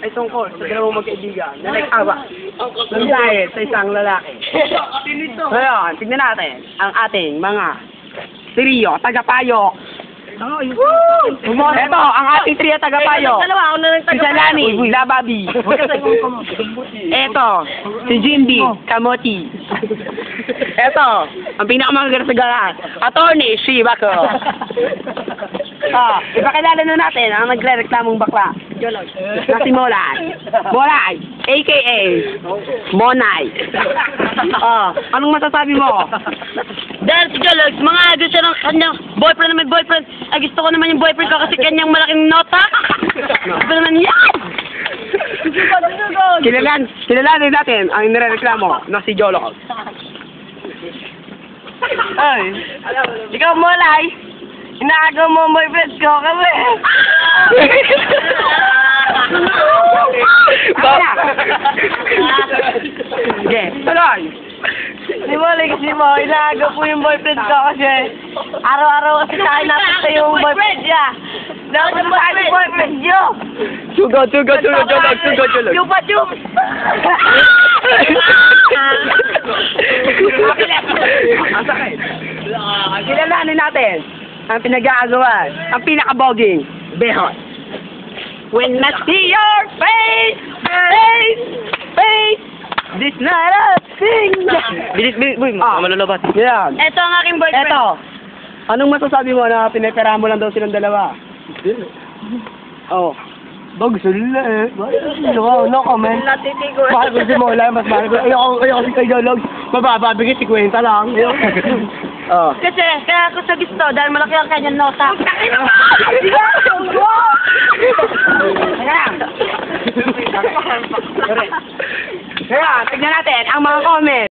ay tungkol sa dalawang magkaibigan na nag-awa ng dahil sa isang lalaki. Ngayon, tignan natin ang ating mga trio, tagapayo. Ito, ang ating trio tagapayo. Dalawa, ako na lang Si Salani, Lababi. Ito, si Jimby, Kamoti. Ito, ang pinakamagagal sa galan, Attorney Shibako. Ah, ipakilala na natin ang nagre-reklamong bakla. Na si Molay. Molay, a.k.a. Monay. Ah, anong masasabi mo? Dahil si Jologs, mga gusto ng kanyang boyfriend na may boyfriend, ay gusto ko naman yung boyfriend ko kasi kanyang malaking nota. Gusto naman yan! Kilalan, kilalanin natin ang nirereklamo na si Jolo. Ay, ikaw Molay, inaagaw mo ang boyfriend ko kami. Sige, tuloy. Si Molay kasi mo, inaagaw po yung boyfriend ko kasi araw-araw kasi tayo napunta yung boyfriend niya. Napunta po tayo yung boyfriend niyo. Sugod, sugod, sugod, Jolo, sugod, Jolo. Chupa chup! Ang sakit. Kilalanin natin ang pinag-aagawan, ang pinakaboging, behot. When I see your face, face, face, this not a thing. Bilis, bilis, boy. Ah. Malalabat. Yan. Ito ang aking boyfriend. Eto, anong masasabi mo na pinipera mo lang daw silang dalawa? Oh. Bag sila eh. No, no comment. Natitigo. Mahal ko si Mola, mas mahal ko. Ayoko, ayoko si Kayo Logs. Mababa, bigit si Kwenta lang. oh. Kasi, kaya ako sa gusto, dahil malaki ang kanyang nota. Kaya, tignan natin ang mga comment.